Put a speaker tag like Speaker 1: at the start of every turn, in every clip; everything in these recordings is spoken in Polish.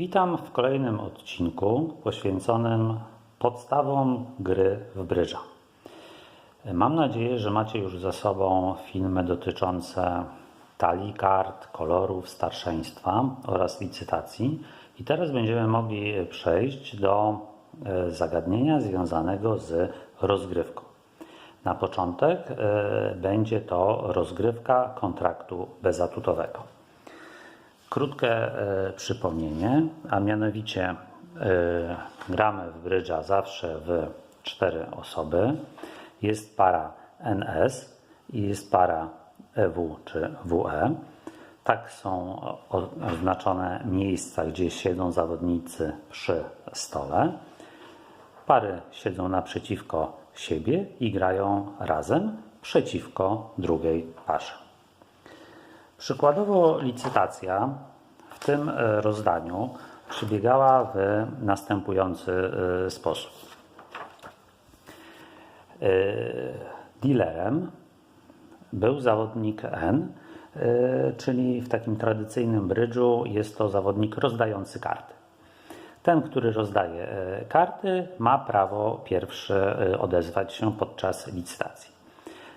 Speaker 1: Witam w kolejnym odcinku poświęconym podstawom gry w brydża. Mam nadzieję, że macie już za sobą filmy dotyczące talii kart, kolorów, starszeństwa oraz licytacji. I teraz będziemy mogli przejść do e, zagadnienia związanego z rozgrywką. Na początek e, będzie to rozgrywka kontraktu bezatutowego. Krótkie e, przypomnienie, a mianowicie e, gramy w brydża zawsze w cztery osoby. Jest para NS i jest para EW czy WE. Tak są oznaczone miejsca, gdzie siedzą zawodnicy przy stole. Pary siedzą naprzeciwko siebie i grają razem przeciwko drugiej parze. Przykładowo licytacja w tym e, rozdaniu przebiegała w następujący e, sposób. E, dealerem był zawodnik N, czyli w takim tradycyjnym brydżu jest to zawodnik rozdający karty. Ten, który rozdaje karty, ma prawo pierwszy odezwać się podczas licytacji.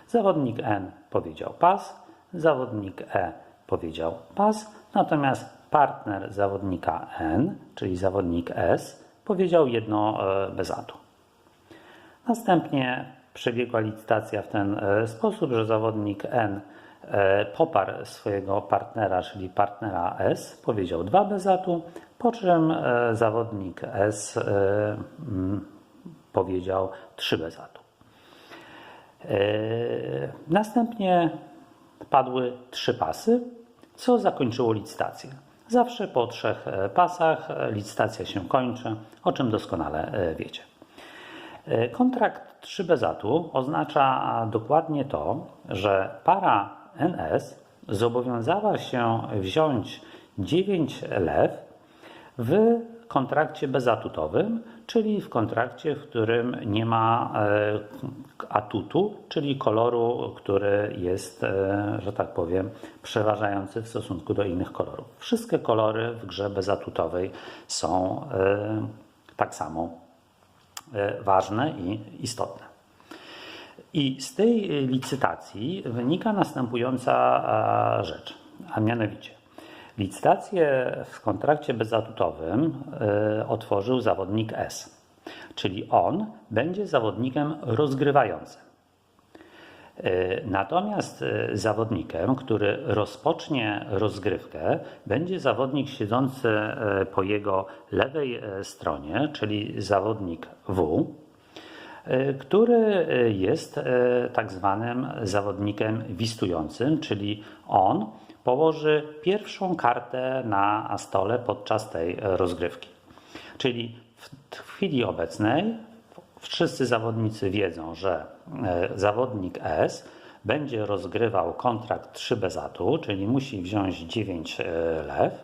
Speaker 1: Zawodnik N powiedział pas, zawodnik E powiedział pas, natomiast partner zawodnika N, czyli zawodnik S, powiedział jedno e, bez atu. Następnie przebiegła licytacja w ten e, sposób, że zawodnik N e, poparł swojego partnera, czyli partnera S, powiedział dwa bez atu, po czym zawodnik S powiedział trzy bez atu. Następnie padły trzy pasy, co zakończyło licytację. Zawsze po trzech e, pasach e, licytacja się kończy, o czym doskonale e, wiecie. Kontrakt 3 bezatu oznacza dokładnie to, że para NS zobowiązała się wziąć 9 lew w kontrakcie bezatutowym, czyli w kontrakcie, w którym nie ma e, atutu, czyli koloru, który jest, e, że tak powiem, przeważający w stosunku do innych kolorów. Wszystkie kolory w grze bezatutowej są e, tak samo ważne i istotne. I z tej licytacji wynika następująca rzecz, a mianowicie Licytację w kontrakcie bezatutowym y, otworzył zawodnik S, czyli on będzie zawodnikiem rozgrywającym. Y, natomiast y, zawodnikiem, który rozpocznie rozgrywkę, będzie zawodnik siedzący po jego lewej stronie, czyli zawodnik W, który jest tak zwanym zawodnikiem wistującym, czyli on położy pierwszą kartę na stole podczas tej rozgrywki. Czyli w chwili obecnej wszyscy zawodnicy wiedzą, że e, zawodnik S będzie rozgrywał kontrakt 3 bezatu, czyli musi wziąć 9 e, lew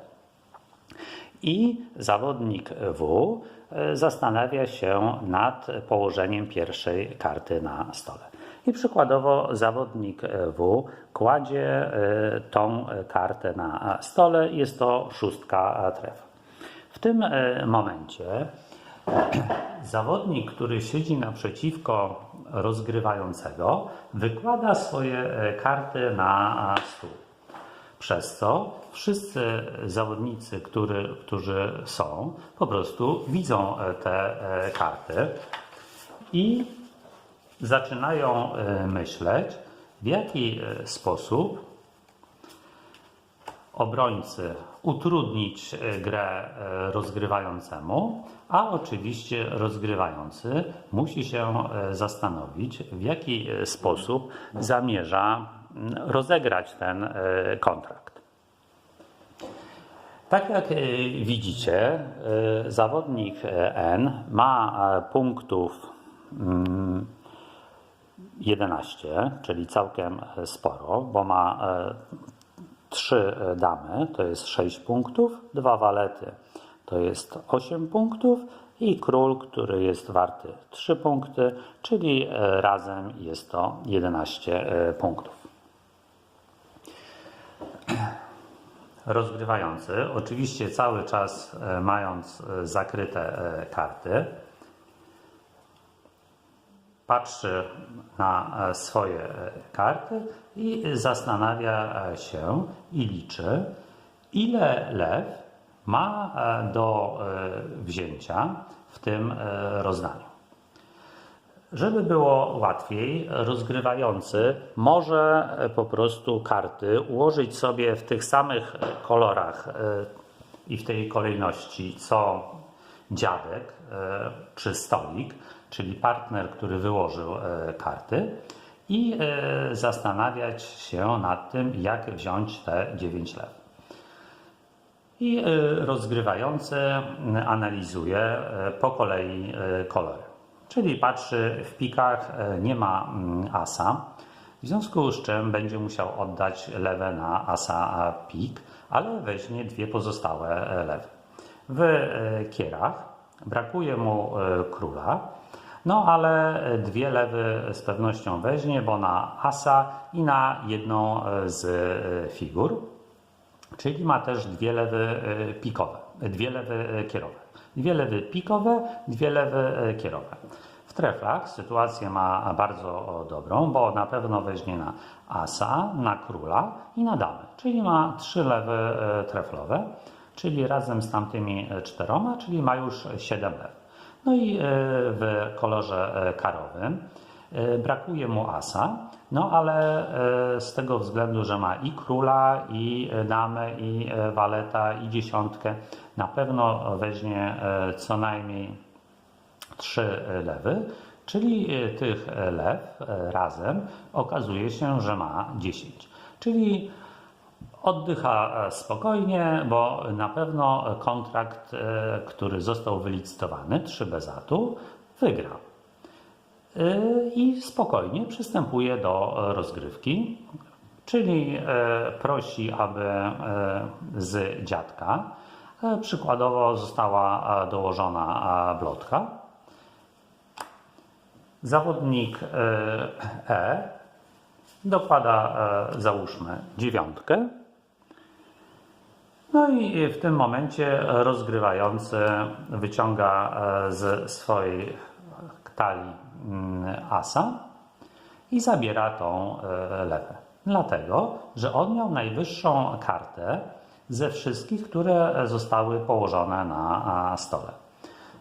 Speaker 1: i zawodnik W e, zastanawia się nad położeniem pierwszej karty na stole. I przykładowo zawodnik W kładzie e, tą kartę na stole, jest to szóstka tref. W tym e, momencie zawodnik, który siedzi naprzeciwko rozgrywającego, wykłada swoje e, karty na stół. Przez co wszyscy zawodnicy, który, którzy są, po prostu widzą te karty i zaczynają e, myśleć, w jaki e, sposób obrońcy utrudnić e, grę rozgrywającemu, a oczywiście rozgrywający musi się zastanowić, w jaki sposób zamierza rozegrać ten kontrakt. Tak jak widzicie, zawodnik N ma punktów 11, czyli całkiem e, sporo, bo ma 3 e, e, damy, to jest 6 punktów, dwa walety to jest 8 punktów i król, który jest warty 3 punkty, czyli razem jest to 11 punktów. rozgrywający, oczywiście cały czas mając zakryte karty, patrzy na swoje karty i zastanawia się i liczy, ile lew ma do wzięcia w tym rozdaniu. Żeby było łatwiej, rozgrywający może po prostu karty ułożyć sobie w tych samych kolorach e, i w tej kolejności co dziadek e, czy stolik, czyli partner, który wyłożył e, karty i zastanawiać się nad tym, jak wziąć te 9 lew. I rozgrywający analizuje po kolei kolory czyli patrzy w pikach, e, nie ma asa, w związku z czym będzie musiał oddać lewe na asa pik, ale weźmie dwie pozostałe e, lewe. W e, kierach brakuje mu króla, no ale dwie lewy z pewnością weźmie, bo na asa i na jedną z figur, czyli ma też dwie lewy pikowe, dwie lewy kierowe. Dwie lewy pikowe, dwie lewy kierowe. W treflach sytuację ma bardzo dobrą, bo na pewno weźmie na asa, na króla i na damę, czyli ma trzy lewy e, treflowe, czyli razem z tamtymi czteroma, czyli ma już siedem lew. No i e, w kolorze e, karowym. Brakuje mu asa, no ale z tego względu, że ma i króla, i damę, i waleta, i dziesiątkę, na pewno weźmie co najmniej trzy lewy, czyli tych lew razem okazuje się, że ma 10. Czyli oddycha spokojnie, bo na pewno kontrakt, który został wylicytowany, 3 bezatu, wygra. I spokojnie przystępuje do rozgrywki, czyli prosi, aby z dziadka przykładowo została dołożona blotka. Zawodnik E dokłada, załóżmy, dziewiątkę. No i w tym momencie rozgrywający wyciąga z swojej talii asa i zabiera tą lewę. Dlatego, że on miał najwyższą kartę ze wszystkich, które zostały położone na stole.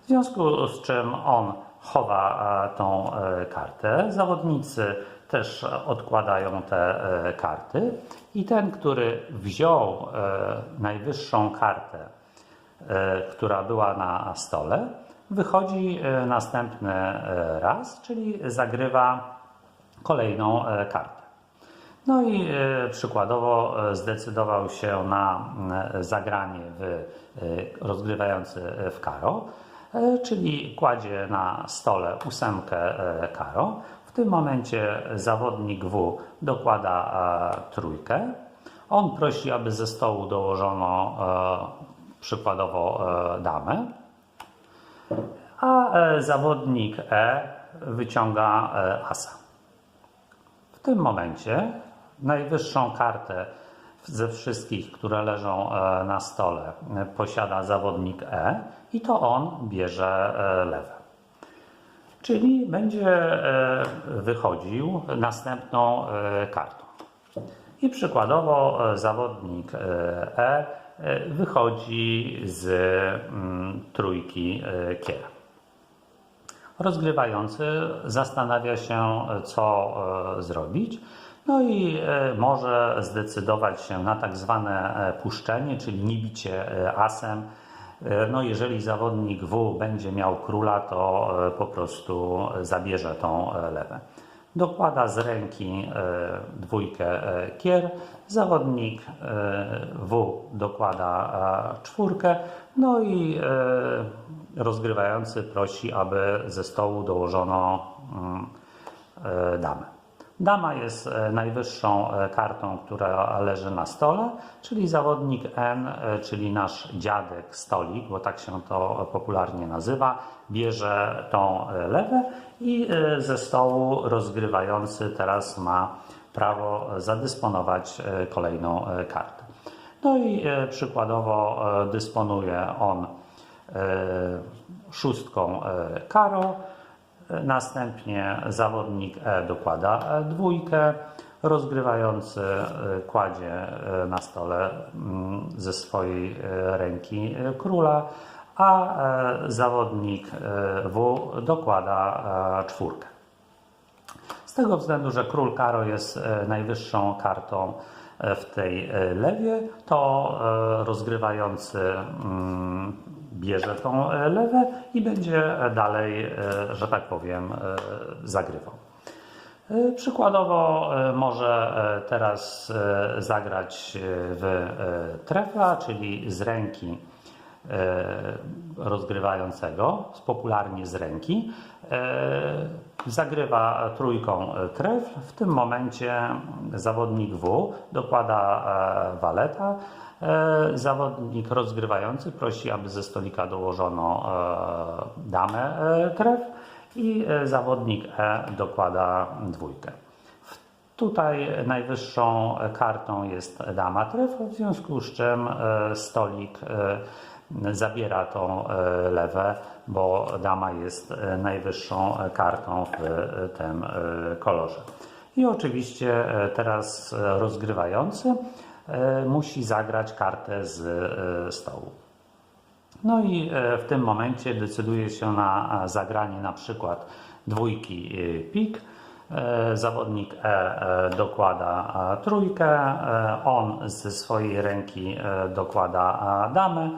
Speaker 1: W związku z czym on chowa tą e, kartę. Zawodnicy też odkładają te e, karty i ten, który wziął e, najwyższą kartę, która była na stole, wychodzi następny raz, czyli zagrywa kolejną kartę. No i przykładowo zdecydował się na zagranie w rozgrywający w karo. E, czyli kładzie na stole ósemkę e, karo. W tym momencie zawodnik W dokłada e, trójkę. On prosi, aby ze stołu dołożono przykładowo damę, a zawodnik E wyciąga asa. W tym momencie najwyższą kartę ze wszystkich, które leżą na stole, posiada zawodnik E i to on bierze e, lewe. Czyli będzie e, wychodził następną e, kartą. I przykładowo zawodnik E wychodzi z mm, trójki kier. Rozgrywający zastanawia się, co zrobić. No i może zdecydować się na tak zwane puszczenie, czyli niebicie asem E, no jeżeli zawodnik W będzie miał króla, to e, po prostu zabierze tą e, lewę. Dokłada z ręki dwójkę kier, zawodnik W dokłada czwórkę, no i rozgrywający prosi, aby ze stołu dołożono mm, damę. Dama jest e, najwyższą e, kartą, która leży na stole, czyli zawodnik N, e, czyli nasz dziadek stolik, bo tak się to popularnie nazywa, bierze tą lewę i ze stołu rozgrywający teraz ma prawo zadysponować kolejną kartę. No i przykładowo dysponuje on szóstką karo, następnie zawodnik E dokłada dwójkę, rozgrywający e, kładzie e, na stole mm, ze swojej e, ręki króla, a zawodnik W dokłada czwórkę. Z tego względu, że król Karo jest najwyższą kartą w tej lewie, to rozgrywający mm, bierze tą e, lewę i będzie dalej, e, że tak powiem, e, zagrywał. E, Przykładowo e, może e, teraz e, zagrać e, w e, trefla, czyli z ręki e, rozgrywającego, popularnie z ręki. E, Zagrywa trójką e, trefl. W tym momencie zawodnik W dokłada e, waleta. E, Zawodnik rozgrywający prosi, aby ze stolika dołożono e, damę e, trefl i e, zawodnik E dokłada dwójkę. Tutaj najwyższą kartą jest dama trefl, w związku z czym e, stolik e, zabiera tą e, lewę, bo dama jest e, najwyższą kartą w e, tym e, kolorze. I oczywiście e, teraz e, rozgrywający e, musi zagrać kartę z e, stołu. No i e, w tym momencie decyduje się na e, zagranie na przykład dwójki e, pik. E, Zawodnik E e, dokłada e, trójkę, e, on ze swojej ręki e, dokłada e, damę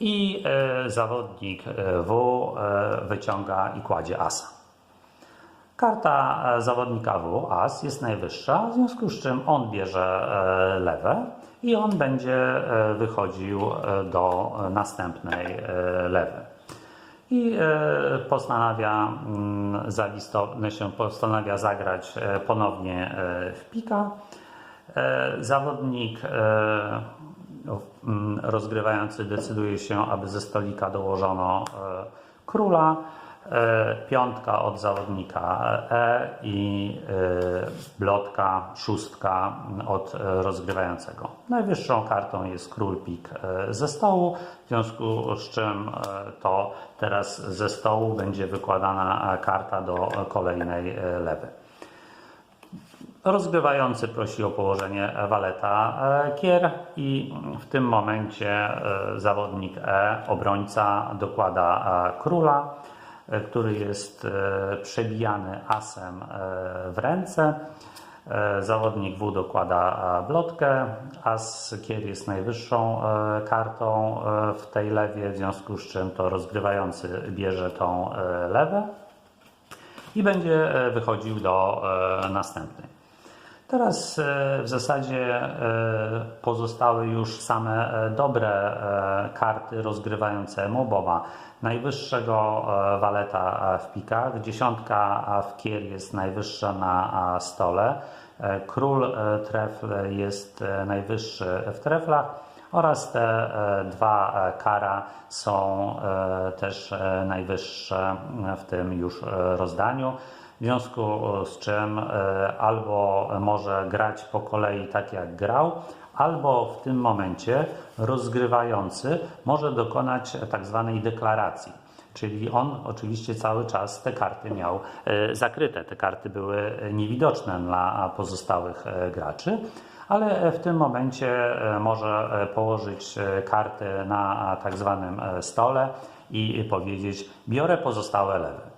Speaker 1: i e, zawodnik e, W e, wyciąga i kładzie asa. Karta zawodnika W, as, jest najwyższa, w związku z czym on bierze lewe i on będzie wychodził do następnej lewy. I postanawia, mm, za listopad się postanawia zagrać ponownie w pika. Zawodnik rozgrywający decyduje się, aby ze stolika dołożono e, króla, e, piątka od zawodnika E i e, blotka, szóstka od rozgrywającego. Najwyższą kartą jest król pik ze stołu, w związku z czym to teraz ze stołu będzie wykładana karta do kolejnej lewy. Rozgrywający prosi o położenie waleta e, kier i w tym momencie e, zawodnik E, obrońca, dokłada e, króla, e, który jest e, przebijany asem e, w ręce. E, Zawodnik W dokłada e, blotkę, as kier jest najwyższą e, kartą e, w tej lewie, w związku z czym to rozgrywający bierze tą e, lewę i będzie e, wychodził do e, następnej. Teraz e, w zasadzie e, pozostały już same e, dobre karty rozgrywającemu, bo ma najwyższego waleta w pikach, dziesiątka w kier jest najwyższa na stole, król trefl jest najwyższy w treflach oraz te dwa kara są też najwyższe w tym już rozdaniu. W związku z czym e, albo może grać po kolei tak jak grał, albo w tym momencie rozgrywający może dokonać tak zwanej deklaracji. Czyli on oczywiście cały czas te karty miał e, zakryte. Te karty były niewidoczne dla pozostałych e, graczy, ale w tym momencie e, może e, położyć e, karty na tak zwanym e, stole i powiedzieć: Biorę pozostałe lewe.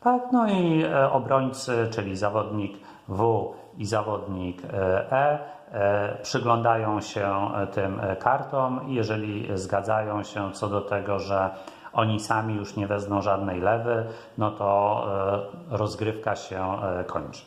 Speaker 1: Tak, no i e, obrońcy, czyli zawodnik W i zawodnik e, E, e, przyglądają się tym kartom i jeżeli zgadzają się co do tego, że oni sami już nie wezmą żadnej lewy, no to rozgrywka się kończy.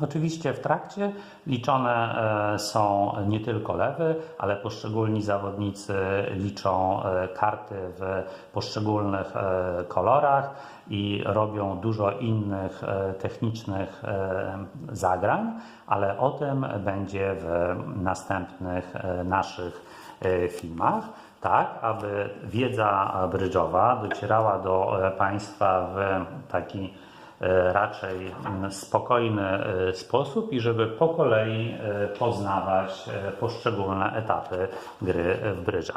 Speaker 1: Oczywiście w trakcie liczone e, są nie tylko lewy, ale poszczególni zawodnicy liczą e, karty w poszczególnych e, kolorach i robią dużo innych technicznych zagrań, ale o tym będzie w następnych naszych filmach. Tak, aby wiedza brydżowa docierała do Państwa w taki raczej mm, spokojny e, sposób i żeby po kolei e, poznawać e, poszczególne etapy gry w brydża.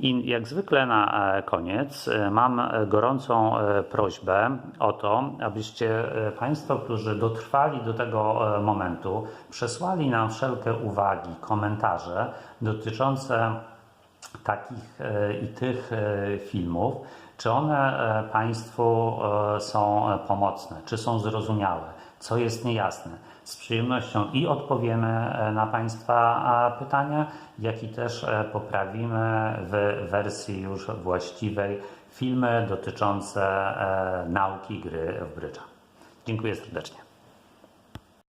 Speaker 1: I jak zwykle na e, koniec e, mam e, gorącą e, prośbę o to, abyście e, Państwo, którzy dotrwali do tego e, momentu, przesłali nam wszelkie uwagi, komentarze dotyczące takich e, i tych e, filmów, czy one e, Państwu e, są e, pomocne, czy są zrozumiałe, co jest niejasne. Z przyjemnością i odpowiemy na Państwa pytania, jak i też poprawimy w wersji już właściwej filmy dotyczące nauki gry w brydża. Dziękuję serdecznie.